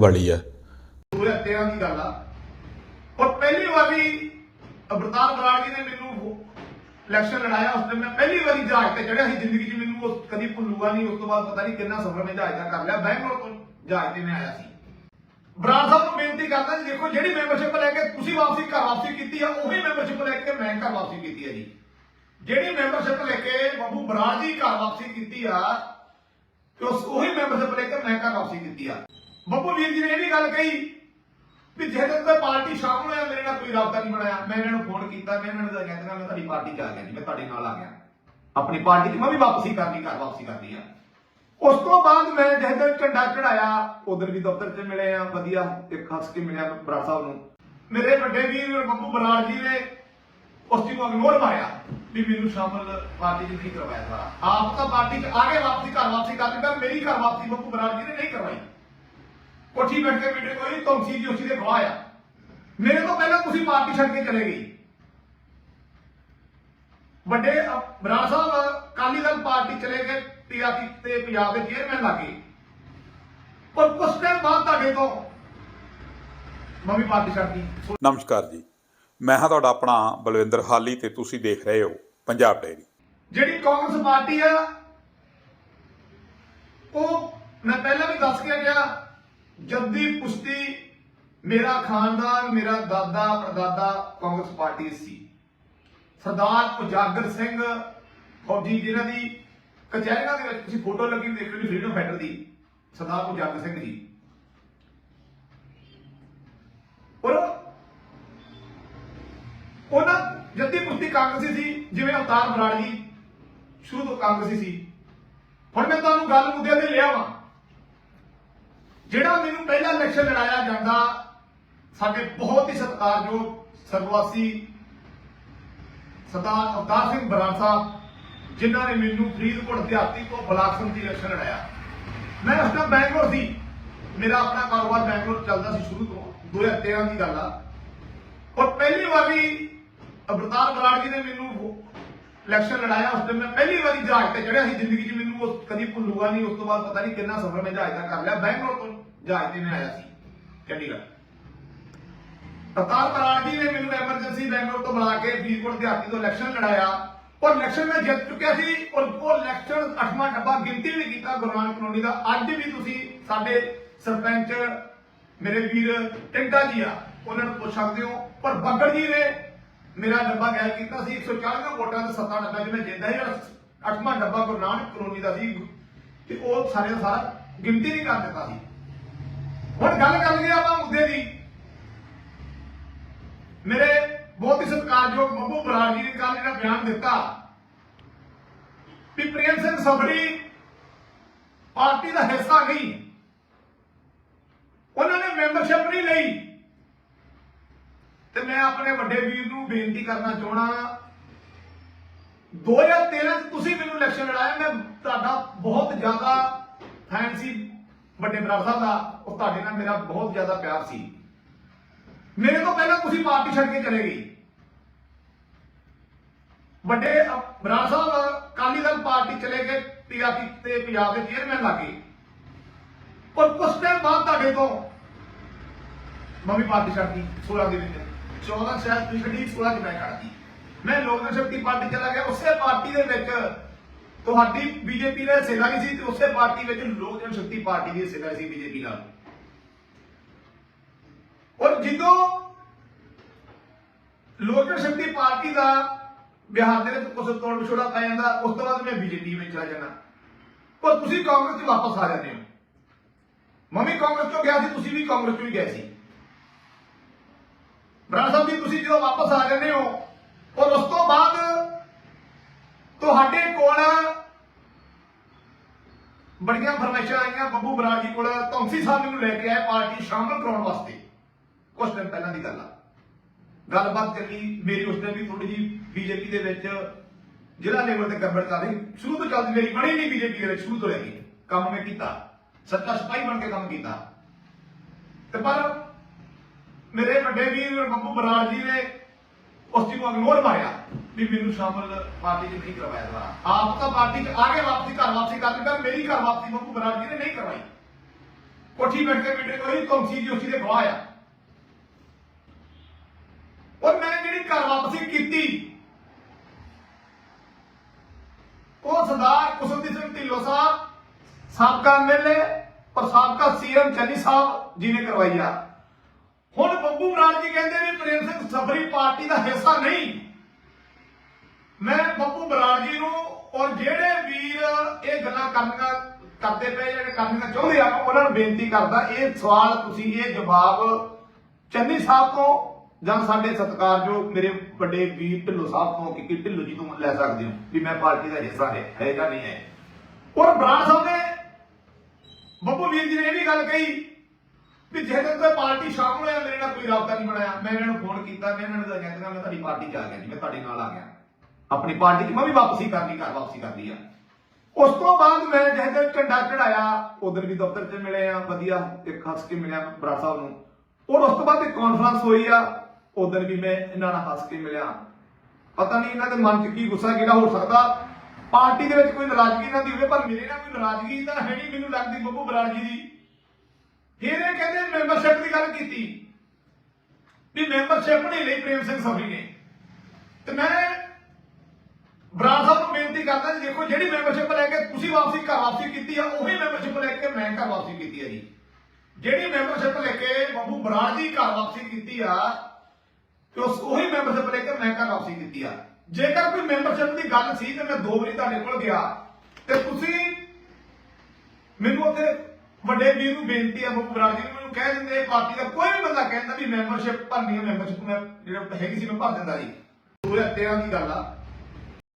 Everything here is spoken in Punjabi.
ਵਾਲੀ ਹੈ 2013 ਦੀ ਗੱਲ ਆ। ਔਰ ਪਹਿਲੀ ਵਾਰੀ ਅਬਰਤਾਰ ਬਰਾੜ ਜੀ ਨੇ ਮੈਨੂੰ ਇਲੈਕਸ਼ਨ ਲੜਾਇਆ, ਉਸ ਦਿਨ ਮੈਂ ਪਹਿਲੀ ਵਾਰੀ ਜਹਾਜ਼ ਤੇ ਚੜਿਆ ਸੀ। ਜ਼ਿੰਦਗੀ 'ਚ ਮੈਨੂੰ ਉਸ ਕਦੀ ਭੁੱਲੂਗਾ ਨਹੀਂ, ਉਸ ਤੋਂ ਬਾਅਦ ਪਤਾ ਨਹੀਂ ਕਿੰਨਾ ਸਫ਼ਰ ਮੈਂ ਜਹਾਜ਼ ਦਾ ਕਰ ਲਿਆ। ਬੈਂਗਲੌਰ ਤੋਂ ਜਹਾਜ਼ ਤੇ ਮੈਂ ਆਇਆ ਸੀ। ਬਰਾੜ ਸਾਹਿਬ ਨੂੰ ਬੇਨਤੀ ਕਰਦਾ ਜੀ, ਦੇਖੋ, ਜਿਹੜੀ ਮੈਂਬਰਸ਼ਿਪ ਲੈ ਕੇ ਤੁਸੀਂ ਵਾਪਸੀ ਘਰ ਵਾਪਸੀ ਕੀਤੀ ਆ, ਉਹੀ ਮੈਂਬਰਸ਼ਿਪ ਲੈ ਕੇ ਮੈਂ ਘਰ ਵਾਪਸੀ ਕੀਤੀ ਆ ਜੀ। ਜਿਹੜੀ ਮੈਂਬਰਸ਼ਿਪ ਲੈ ਕੇ ਬਾਬੂ ਬਰਾੜ ਜੀ ਘਰ ਵਾਪਸੀ ਕੀਤੀ ਆ, ਤੇ ਉਸ ਉਹੀ ਮੈਂਬਰਸ਼ਿਪ ਲੈ ਕੇ ਮੈਂ ਘਰ ਵਾਪਸੀ ਕੀਤੀ ਆ। ਬੱਬੂ ਵੀਰ ਜੀ ਨੇ ਇਹ ਵੀ ਗੱਲ ਕਹੀ ਵੀ ਜਦੋਂ ਕੋਈ ਪਾਰਟੀ ਸ਼ਾਮਲ ਹੋਇਆ, ਮੇਰੇ ਨਾਲ ਕੋਈ ਰਾਬਤਾ ਨਹੀਂ ਬਣਾਇਆ। ਮੈਂ ਇਹਨਾਂ ਨੂੰ ਫੋਨ ਕੀਤਾ, ਮੈਂ ਇਹਨਾਂ ਨੂੰ ਤਾਂ ਕਹਿੰਦਾ, ਮੈਂ ਤੁਹਾਡੀ ਪਾਰਟੀ 'ਚ ਆ ਗਿਆ ਜੀ, ਮੈਂ ਤੁਹਾਡੇ ਨਾਲ ਆ ਗਿਆ। ਆਪਣੀ ਪਾਰਟੀ 'ਚ ਮੈਂ ਵੀ ਵਾਪਸੀ ਕਰਨੀ, ਘਰ ਵਾਪਸੀ ਕਰਨੀ ਆ। ਉਸ ਤੋਂ ਬਾਅਦ ਮੈਂ ਜਦੋਂ ਝੰਡਾ ਚੜਾਇਆ ਉਧਰ ਵੀ ਦਫ਼ਤਰ 'ਚ ਮਿਲੇ ਆ, ਵਧੀਆ, ਇੱਕ ਹੱਸ ਕੇ ਮਿਲਿਆ ਬਰਾੜ ਸਾਹਿਬ ਨੂੰ। ਮੇਰੇ ਵੱਡੇ ਵੀਰ ਬੱਬੂ ਬਰਾੜ ਜੀ ਨੇ ਉਸ ਚੀਜ਼ ਨੂੰ ਇਗਨੋਰ ਮਾਰਿਆ ਵੀ ਮੈਨੂੰ ਸ਼ਾਮਲ ਪਾਰਟੀ 'ਚ ਨਹੀਂ ਕਰਵਾਇਆ ਸਾਰਾ। ਆਪ ਤਾਂ ਪਾਰਟੀ 'ਚ ਆ ਕੇ ਵਾਪਸੀ, ਘਰ ਵਾਪਸੀ ਕਰ ਪਰ ਮੇਰੀ ਘਰ ਵਾਪਸੀ ਬੱਬੂ ਬਰਾੜ ਜੀ ਨੇ ਨਹੀਂ ਕਰਵਾਈ। ਕੋਠੀ ਬੈਠ ਕੇ ਮੀਟਿੰਗ ਹੋਈ ਤੁਮਸੀ ਜੀ ਉਸੀ ਦੇ ਗਵਾਹ ਆ। ਮੇਰੇ ਤੋਂ ਪਹਿਲਾਂ ਤੁਸੀਂ ਪਾਰਟੀ ਛੱਡ ਕੇ ਚਲੇ ਗਈ ਵੱਡੇ ਬਰਾੜ ਸਾਹਿਬ ਕਾਲੀ ਦਲ ਪਾਰਟੀ ਚਲੇ ਗਏ ਪੀਆਰਟੀ ਤੇ ਪੰਜਾਬ ਦੇ ਚੇਅਰਮੈਨ ਲੱਗੇ ਪਰ ਕੁਝ ਟਾਈਮ ਬਾਅਦ ਤੁਹਾਡੇ ਤੋਂ ਮੈਂ ਵੀ ਪਾਰਟੀ ਛੱਡਦੀ ਨਮਸਕਾਰ ਜੀ। ਮੈਂ ਹਾਂ ਤੁਹਾਡਾ ਆਪਣਾ ਬਲਵਿੰਦਰ ਹਾਲੀ ਤੇ ਤੁਸੀਂ ਦੇਖ ਰਹੇ ਹੋ ਪੰਜਾਬ ਡੇਰੀ ਜਿਹੜੀ ਕਾਂਗਰਸ ਪਾਰਟੀ ਆ ਉਹ ਮੈਂ ਪਹਿਲਾਂ ਵੀ ਦੱਸ ਕੇ ਗਿਆ ਜੱਦੀ ਪੁਸ਼ਤੀ ਮੇਰਾ ਖਾਨਦਾਨ, ਮੇਰਾ ਦਾਦਾ ਪੜਦਾਦਾ ਕਾਂਗਰਸ ਪਾਰਟੀ ਸੀ। ਸਰਦਾਰ ਉਜਾਗਰ ਸਿੰਘ ਫੌਜੀ ਜਿਹਨਾਂ ਦੀ ਕਚਹਿਰੀਆਂ ਦੇ ਵਿੱਚ ਤੁਸੀਂ ਫੋਟੋ ਲੱਗੀ ਦੇਖ ਲਓ ਫਰੀडम ਫਾਈਟਰ ਦੀ, ਸਰਦਾਰ ਉਜਾਗਰ ਸਿੰਘ ਜੀ। ਔਰ ਉਹਨਾਂ ਜੱਦੀ ਪੁਸ਼ਤੀ ਕਾਂਗਰਸੀ ਸੀ, ਜਿਵੇਂ ਅਵਤਾਰ ਬਰਾੜ ਜੀ, ਸ਼ੁਰੂ ਤੋਂ ਕਾਂਗਰਸੀ ਸੀ। ਹੁਣ ਮੈਂ ਤੁਹਾਨੂੰ ਗੱਲ ਮੁੱਦੇ ਜਿਹੜਾ ਮੈਨੂੰ ਪਹਿਲਾ ਇਲੈਕਸ਼ਨ ਲੜਾਇਆ ਜਾਂਦਾ, ਸਾਡੇ ਬਹੁਤ ਹੀ ਸਤਿਕਾਰਯੋਗ ਸਰਵਾਸੀ ਸਰਦਾਰ ਅਵਤਾਰ ਸਿੰਘ ਬਰਾੜ ਸਾਹਿਬ, ਜਿਨ੍ਹਾਂ ਨੇ ਮੈਨੂੰ ਫਰੀਦਕੋਟ ਦਿਹਾਤੀ ਤੋਂ ਬਲਾਕ ਸੰਮਤੀ ਇਲੈਕਸ਼ਨ ਲੜਾਇਆ। ਮੈਂ ਉਸ ਟਾਈਮ ਬੈਂਗਲੌਰ ਸੀ। ਮੇਰਾ ਆਪਣਾ ਕਾਰੋਬਾਰ ਬੈਂਗਲੌਰ ਚੱਲਦਾ ਸੀ ਸ਼ੁਰੂ ਤੋਂ 2013 ਦੀ ਗੱਲ ਆ। ਔਰ ਪਹਿਲੀ ਵਾਰੀ ਅਵਤਾਰ ਬਰਾੜ ਜੀ ਨੇ ਮੈਨੂੰ ਇਲੈਕਸ਼ਨ ਲੜਾਇਆ, ਉਸ ਦਿਨ ਮੈਂ ਪਹਿਲੀ ਵਾਰੀ ਜਹਾਜ਼ ਤੇ ਚੜਿਆ ਸੀ। ਜ਼ਿੰਦਗੀ 'ਚ ਮੈਨੂੰ ਉਹ ਕਦੀ ਭੁੱਲੂਗਾ ਨਹੀਂ, ਉਸ ਤੋਂ ਬਾਅਦ ਪਤਾ ਨਹੀਂ ਕਿੰਨਾ ਸਫ਼ਰ ਮੈਂ ਜਹਾਜ਼ ਦਾ ਕਰ ਲਿਆ। ਬੈਂਗਲੌਰ ਤੋਂ ਜਹਾਜ਼ ਤੇ ਮੈਂ ਆਇਆ ਸੀ, ਚੰਡੀਗੜ੍ਹ। ਅਵਤਾਰ ਬਰਾੜ ਜੀ ਨੇ ਮੈਨੂੰ ਐਮਰਜੈਂਸੀ ਬੈਂਗਲੌਰ ਤੋਂ ਬੁਲਾ ਕੇ ਫਰੀਦਕੋਟ ਦਿਹਾਤੀ ਤੋਂ ਇਲੈਕਸ਼ਨ ਲੜਾਇਆ। ਔਰ ਇਲੈਕਸ਼ਨ ਮੈਂ ਜਿੱਤ ਚੁੱਕਿਆ ਸੀ ਔਰ ਉਹ ਇਲੈਕਸ਼ਨ ਅੱਠਵਾਂ ਡੱਬਾ ਗਿਣਤੀ ਵੀ ਕੀਤਾ ਗੁਰੂ ਕਲੋਨੀ ਦਾ। ਅੱਜ ਵੀ ਤੁਸੀਂ ਸਾਡੇ ਸਰਪੰਚ ਮੇਰੇ ਵੀਰ ਟਿੰਡਾ ਜੀ ਆ, ਉਹਨਾਂ ਨੂੰ ਪੁੱਛ ਸਕਦੇ ਹੋ। ਪਰ ਬੱਗੜ ਜੀ ਨੇ ਮੇਰਾ ਡੱਬਾ ਗਾਇਬ ਕੀਤਾ ਸੀ 140 ਵੋਟਾਂ ਦੇ ਸੱਤਾ ਡੱਬਾ ਜਿਵੇਂ ਜਿੰਦਾ ਹੀ ਅੱਠਵਾਂ ਡੱਬਾ ਗੁਰੂ ਨਾਨਕ ਕਲੋਨੀ ਦਾ ਸੀ। ਤੇ ਉਹ ਸਾਰੇ ਦਾ ਸਾਰਾ ਗਿਣਤੀ ਨਹੀਂ ਕਰ ਦਿੱਤਾ ਸੀ। ਹੁਣ ਗੱਲ ਕਰ ਲਈਏ ਆਪਾਂ ਮੁੱਦੇ ਦੀ। ਮੇਰੇ ਬਹੁਤ ਹੀ ਸਤਿਕਾਰਯੋਗ ਬੱਬੂ ਬਰਾੜ ਜੀ ਨੇ ਕੱਲ ਜਿਹੜਾ ਬਿਆਨ ਦਿੱਤਾ ਵੀ ਪ੍ਰੇਮ ਸਿੰਘ ਸਬੜੀ ਪਾਰਟੀ ਦਾ ਹਿੱਸਾ ਨਹੀਂ। ਉਹਨਾਂ ਨੇ ਮੈਂਬਰਸ਼ਿਪ ਨਹੀਂ ਲਈ। ਤੇ ਮੈਂ ਆਪਣੇ ਵੱਡੇ ਵੀਰ ਨੂੰ ਬੇਨਤੀ ਕਰਨਾ ਚਾਹਣਾ 2013 ਚ ਤੁਸੀਂ ਮੈਨੂੰ ਇਲੈਕਸ਼ਨ ਲੜਾਇਆ, ਮੈਂ ਤੁਹਾਡਾ ਬਹੁਤ ਜ਼ਿਆਦਾ ਫੈਨ ਸੀ ਵੱਡੇ ਬਰਾੜ ਸਾਹਿਬ ਦਾ, ਉਹ ਤੁਹਾਡੇ ਨਾਲ ਮੇਰਾ ਬਹੁਤ ਜ਼ਿਆਦਾ ਪਿਆਰ ਸੀ। ਮੇਰੇ ਤੋਂ ਪਹਿਲਾਂ ਤੁਸੀਂ ਪਾਰਟੀ ਛੱਡ ਕੇ ਚਲੇ ਗਈ ਵੱਡੇ ਬਰਾੜ ਸਾਹਿਬ ਕਾਲੀ ਦਲ ਪਾਰਟੀ ਚਲੇ ਗਏ ਪੀਆਰਟੀ ਤੇ ਪੰਜਾਬ ਦੇ ਚੇਅਰਮੈਨ ਲੱਗੇ ਪਰ ਕੁਝ ਟਾਈਮ ਬਾਅਦ ਤੁਹਾਡੇ ਤੋਂ ਮੰਮੀ ਵੀ ਪਾਰਟੀ ਛੱਡਦੀ 16 ਦੇ ਵਿੱਚ। 14 ਸ਼ਾਇਦ ਤੁਸੀਂ ਛੱਡੀ 16 ਚ ਮੈਂ ਛੱਡਦੀ ਮੈਂ ਲੋਕ ਜਨ ਸ਼ਕਤੀ ਪਾਰਟੀ ਚਲਾ ਗਿਆ, ਉਸੇ ਪਾਰਟੀ ਦੇ ਵਿੱਚ ਤੁਹਾਡੀ ਬੀਜੇਪੀ ਨਾਲ ਹਿੱਸੇਦਾਰੀ ਸੀ ਤੇ ਉਸੇ ਪਾਰਟੀ ਵਿੱਚ ਲੋਕ ਜਨ ਸ਼ਕਤੀ ਪਾਰਟੀ ਦੀ ਹਿੱਸੇਦਾਰੀ ਸੀ ਬੀਜੇਪੀ ਨਾਲ। ਔਰ ਜਦੋਂ ਲੋਕ ਜਨ ਸ਼ਕਤੀ ਪਾਰਟੀ ਦਾ ਬਿਹਾਰ ਦੇ ਵਿੱਚ ਕੁਝ ਤੋੜ ਵਿਛੋੜਾ ਪੈ ਜਾਂਦਾ, ਉਸ ਤੋਂ ਬਾਅਦ ਮੈਂ ਬੀਜੇਪੀ ਵਿੱਚ ਚਲਾ ਜਾਣਾ ਪਰ ਤੁਸੀਂ ਕਾਂਗਰਸ 'ਚ ਵਾਪਸ ਆ ਜਾਂਦੇ ਹੋ। ਮੰਮੀ ਕਾਂਗਰਸ ਤੋਂ ਗਿਆ ਸੀ, ਤੁਸੀਂ ਵੀ ਕਾਂਗਰਸ ਤੋਂ ਹੀ ਗਏ ਸੀ। ਬਰਾੜ ਸਾਹਿਬ ਜੀ, ਤੁਸੀਂ ਜਦੋਂ ਵਾਪਸ ਆ ਜਾਂਦੇ ਹੋ, ਔਰ ਉਸ ਤੋਂ ਬਾਅਦ ਤੁਹਾਡੇ ਕੋਲ ਬੜੀਆਂ ਫਰਮਾਇਸ਼ਾਂ ਆਈਆਂ ਬੱਬੂ ਬਰਾੜ ਜੀ ਕੋਲ। ਧੌਂਸੀ ਸਾਹਿਬ ਨੂੰ ਲੈ ਕੇ ਆਏ ਪਾਰਟੀ ਸ਼ਾਮਲ ਕਰਾਉਣ ਵਾਸਤੇ। ਕੁਝ ਦਿਨ ਪਹਿਲਾਂ ਦੀ ਗੱਲ ਆ। ਗੱਲਬਾਤ ਚੱਲੀ, ਮੇਰੀ ਉਸ ਟਾਈਮ ਵੀ ਥੋੜੀ ਜੀ ਬੀਜੇਪੀ ਦੇ ਵਿੱਚ ਜ਼ਿਲ੍ਹਾ ਲੈਵਲ ਤੇ ਗੜਬੜ ਚੱਲ ਰਹੀ। ਸ਼ੁਰੂ ਤੋਂ ਚੱਲਦੀ ਮੇਰੀ ਬਣੀ ਨਹੀਂ ਬੀਜੇਪੀ ਦੇ ਵਿੱਚ ਸ਼ੁਰੂ ਤੋਂ ਲੈ ਕੇ। ਕੰਮ ਮੈਂ ਕੀਤਾ। ਸੱਤਾ ਸਿਪਾਹੀ ਬਣ ਕੇ ਕੰਮ ਕੀਤਾ। ਤੇ ਪਰ ਮੇਰੇ ਵੱਡੇ ਵੀਰ ਬੱਬੂ ਬਰਾੜ ਜੀ ਨੇ ਉਸ ਚੀਜ਼ ਨੂੰ ਅਗਨੋਰ ਮਾਰਿਆ। ਵੀ ਮੈਨੂੰ ਸ਼ਾਮਲ ਪਾਰਟੀ 'ਚ ਨਹੀਂ ਕਰਵਾਇਆ ਦੁਬਾਰਾ ਆਪ ਤਾਂ ਪਾਰਟੀ 'ਚ ਆ ਵਾਪਸੀ, ਘਰ ਵਾਪਸੀ ਕਰਨੀ ਪਰ ਮੇਰੀ ਘਰ ਵਾਪਸੀ ਬੱਬੂ ਬਰਾੜ ਜੀ ਨੇ ਨਹੀਂ ਕਰਵਾਈ। ਕੋਠੀ ਬੈਠ ਕੇ ਮੀਟਿੰਗ ਹੋਈ, ਕੌਂਸੀ ਦੀ ਦੇ ਗਵਾਹ ਆ ਔਰ ਮੈਂ ਜਿਹੜੀ ਘਰ ਵਾਪਸੀ ਕੀਤੀ, ਉਹ ਸਰਦਾਰ ਕੁਸ਼ਲਦੀਪ ਸਿੰਘ ਢਿੱਲੋਂ ਸਾਹਿਬ, ਸਾਬਕਾ ਐਮਐਲਏ ਔਰ ਸਾਬਕਾ ਸੀਐਮ ਚੰਨੀ ਸਾਹਿਬ ਜੀ ਨੇ ਕਰਵਾਈ ਆ। ਹੁਣ ਬੱਬੂ ਬਰਾੜ ਜੀ ਕਹਿੰਦੇ ਵੀ ਪ੍ਰੇਮ ਸਿੰਘ ਸਬਰੀ ਪਾਰਟੀ ਦਾ ਹਿੱਸਾ ਨਹੀਂ। ਮੈਂ ਬੱਬੂ ਬਰਾੜ ਜੀ ਨੂੰ ਔਰ ਜਿਹੜੇ ਵੀਰ ਇਹ ਗੱਲਾਂ ਕਰਨੀਆਂ ਕਰਦੇ ਪਏ ਜਿਹੜੇ ਕਰਨੀਆਂ ਚਾਹੁੰਦੇ ਆ ਉਹਨਾਂ ਨੂੰ ਬੇਨਤੀ ਕਰਦਾ, ਇਹ ਸਵਾਲ ਤੁਸੀਂ, ਇਹ ਜਵਾਬ ਚੰਨੀ ਸਾਹਿਬ ਤੋਂ ਜਾਂ ਸਾਡੇ ਸਤਿਕਾਰਯੋਗ ਮੇਰੇ ਵੱਡੇ ਵੀਰ ਢਿੱਲੋਂ ਸਾਹਿਬ ਤੋਂ ਕਿ ਢਿੱਲੋਂ ਜੀ ਤੋਂ ਲੈ ਸਕਦੇ ਹੋ, ਵੀ ਮੈਂ ਪਾਰਟੀ ਦਾ ਹਿੱਸਾ ਹੈ ਹੈ ਜਾਂ ਨਹੀਂ ਹੈ। ਔਰ ਬਰਾੜ ਸਾਹਿਬ ਨੇ ਬੱਬੂ ਵੀਰ ਜੀ ਨੇ ਇਹ ਵੀ ਗੱਲ ਕਹੀ ਵੀ ਜੇ ਤੱਕ ਕੋਈ ਪਾਰਟੀ ਸ਼ਾਮਲ ਹੋਇਆ, ਮੇਰੇ ਨਾਲ ਕੋਈ ਰਾਬਤਾ ਨਹੀਂ ਬਣਾਇਆ। ਮੈਂ ਇਹਨਾਂ ਨੂੰ ਫੋਨ ਕੀਤਾ, ਮੈਂ ਇਹਨਾਂ ਨੂੰ ਦੱਸਿਆ ਕਿ ਮੈਂ ਤੁਹਾਡੀ ਪਾਰਟੀ 'ਚ ਆ ਗਿਆ ਜੀ, ਮੈਂ ਤੁਹਾਡੇ ਨਾਲ ਆ ਗਿਆ। ਆਪਣੀ ਪਾਰਟੀ 'ਚ, ਮੈਂ ਵੀ ਵਾਪਸੀ ਕਰਨੀ, ਘਰ ਵਾਪਸੀ ਕਰਨੀ ਆ। ਉਸ ਤੋਂ ਬਾਅਦ ਮੈਂ ਜਿਹਦੇ ਝੰਡਾ ਚੜਾਇਆ ਉਧਰ ਵੀ ਦਫ਼ਤਰ 'ਚ ਮਿਲੇ ਆ, ਵਧੀਆ ਇੱਕ ਹੱਸ ਕੇ ਮਿਲਿਆ ਬਰਾੜ ਸਾਹਿਬ ਨੂੰ। ਔਰ ਉਸ ਤੋਂ ਬਾਅਦ ਇੱਕ ਕਾਨਫਰੰਸ ਹੋਈ ਆ, ਉਧਰ ਵੀ ਮੈਂ ਇਹਨਾਂ ਨਾਲ ਹੱਸ ਕੇ ਮਿਲਿਆ। ਪਤਾ ਨਹੀਂ ਇਹਨਾਂ ਦੇ ਮਨ 'ਚ ਕੀ ਗੁੱਸਾ ਕਿਹੜਾ ਹੋ ਸਕਦਾ। ਪਾਰਟੀ ਦੇ ਵਿੱਚ ਕੋਈ ਨਾਰਾਜ਼ਗੀ ਇਹਨਾਂ ਦੀ ਹੋਵੇ, ਪਰ ਮੇਰੇ ਨਾਲ ਕੋਈ ਨਾਰਾਜ਼ਗੀ ਤਾਂ ਹੈ ਨਹੀਂ, ਮੈਨੂੰ ਲੱਗਦੀ ਬੱਬੂ ਬਰਾੜ ਜੀ ਦੀ। ਫਿਰ ਇਹ ਕਹਿੰਦੇ ਮੈਂਬਰਸ਼ਿਪ ਦੀ ਗੱਲ ਕੀਤੀ। ਵੀ ਮੈਂਬਰਸ਼ਿਪ ਨਹੀਂ ਲਈ ਪ੍ਰੇਮ ਸਿੰਘ ਸਭੀ ਨੇ। ਤੇ ਮੈਂ ਬਰਾੜ ਸਾਹਿਬ ਨੂੰ ਬੇਨਤੀ ਕਰਦਾ ਜੀ, ਦੇਖੋ ਜਿਹੜੀ ਮੈਂਬਰਸ਼ਿਪ ਲੈ ਕੇ ਤੁਸੀਂ ਵਾਪਸੀ ਘਰ ਵਾਪਸੀ ਕੀਤੀ ਆ, ਉਹੀ ਮੈਂਬਰਸ਼ਿਪ ਲੈ ਕੇ ਮੈਂ ਘਰ ਵਾਪਸੀ ਕੀਤੀ ਆ ਜੀ। ਜਿਹੜੀ ਮੈਂਬਰਸ਼ਿਪ ਲੈ ਕੇ ਬੱਬੂ ਬਰਾੜ ਜੀ ਘਰ ਵਾਪਸੀ ਕੀਤੀ ਆ, ਤੇ ਉਸ ਉਹੀ ਮੈਂਬਰਸ਼ਿਪ ਲੈ ਕੇ ਮੈਂ ਘਰ ਵਾਪਸੀ ਕੀਤੀ ਆ। ਜੇਕਰ ਕੋਈ ਮੈਂਬਰਸ਼ਿਪ ਦੀ ਗੱਲ ਸੀ, ਤੇ ਮੈਂ ਦੋ ਵਾਰੀ ਤੁਹਾਡੇ ਕੋਲ ਗਿਆ, ਤੇ ਤੁਸੀਂ ਮੈਨੂੰ ਉੱਥੇ ਵੱਡੇ ਵੀਰ ਨੂੰ ਬੇਨਤੀ ਆ, ਬੱਬੂ ਬਰਾੜ ਜੀ ਨੂੰ ਮੈਨੂੰ ਕਹਿ ਦਿੰਦੇ, ਪਾਰਟੀ ਦਾ ਕੋਈ ਵੀ ਬੰਦਾ ਕਹਿੰਦਾ ਵੀ ਮੈਂਬਰਸ਼ਿਪ ਭਰਨੀ ਹੈ ਮੈਂਬਰਸ਼ਿਪ ਮੈਂ ਜਿਹੜਾ ਹੈਗੀ ਸੀ, ਮੈਂ ਭਰ ਦਿੰਦਾ ਜੀ। 2013 ਦੀ ਗੱਲ ਆ।